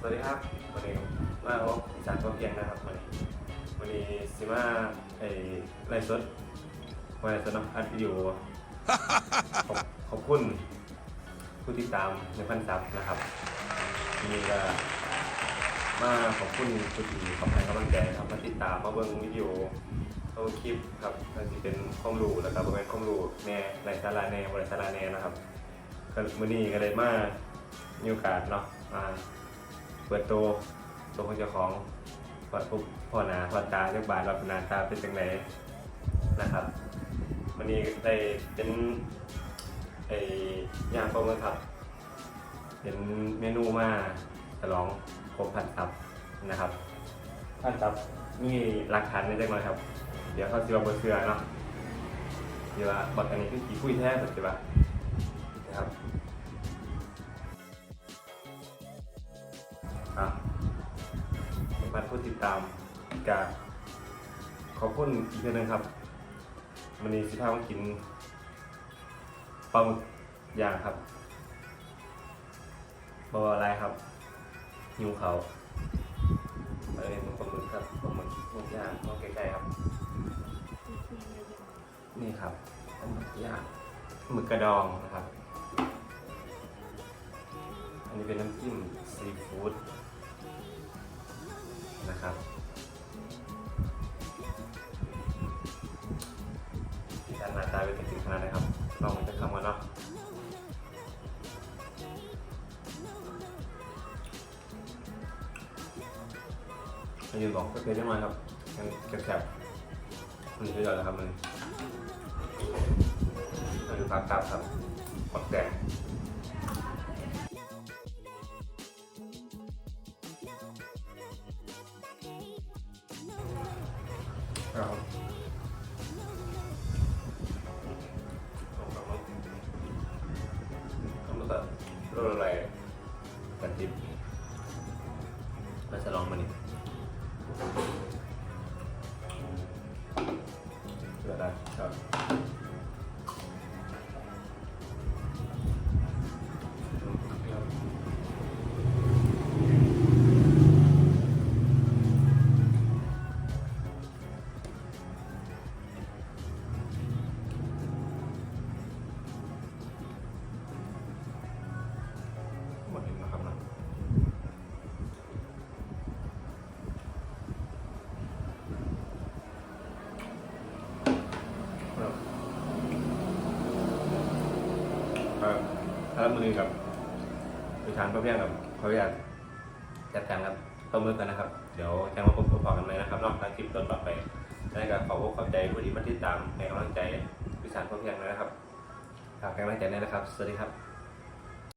สวัสดีครับวันนี้มาพบอีสานพอเพียงนะครับวันนี้วันนี้สิมาไอ้ไลฟ์สดวันไลฟ์สดเนาะอัดวิดีโอขอบขอบคุณผู้ติดตามในพันซับนะครับนี่ก็มาขอบคุณผู้ที่ขอบให้กำลังใจครับมาติดตามมาเบิ่งวิดีโอเอาคลิปครับก็จะเป็นข้อมูลแล้วก็เป็นข้อมูลแน่ไรสาระแน่บริสาระแน่นะครับก็มื้อนี้ก็เลยมามีโอกาสเนาะมา เปิดตัวตัวของเจ้าของพอดปุ๊บพอหนาพอตาเจ้าบาทราเป็นหนาตาเป็นจังไดนะครับ วันนี้ได้เป็นไอ้ย่างปลาหมึกครับ เป็นเมนูมาฉลองครบพันซับนะครับพันซับมีหลักฐานในจังเลยครับ เดี๋ยวเขาสิว่าบนเสือเนาะเดี๋ยวบักอันนี้คือกี่คุยแท้สุดใช่ปะนะครับ อะสำหรับผู้ติดตามกาขอบคุณอีกทีหนึงครับมันนี้สิพามากินปลาหมึกย่างครับบออะไรครับหิวเขาเอ้ยมันปลาหมึกครับปลาหมึกหมึกย่างมองใกล้ๆครับ นี่ครับปลาหมึกย่างหมึกกระดองนะครับ อันนี้เป็นน้ำจิ้มซีฟู้ด นะครับ ที่ด้านหน้าตาเป็นถึงขนาดนะครับลองจะคำกันเนาะมายืนบอกก็เคยได้มาครับยังแคบๆมันคืออะไรครับมันมันคือผักกาดครับผักแดง ครับเอามาตัดรสอะไรกันติบมาฉลองมันนี่เครับถ้ามือกับไปทานก็เพียงกับเขาอยากจัดการครับประเมินกันนะครับ เดี๋ยวแจ้งมาพบพอกันไหมนะครับนอกจากคลิปต้นต่อไปได้กับขอพบขอบใจผู้ที่มาติดตามในกำลังใจพิสานก็เพียงนะครับฝากกำลังใจด้วยนะครับ สวัสดีครับ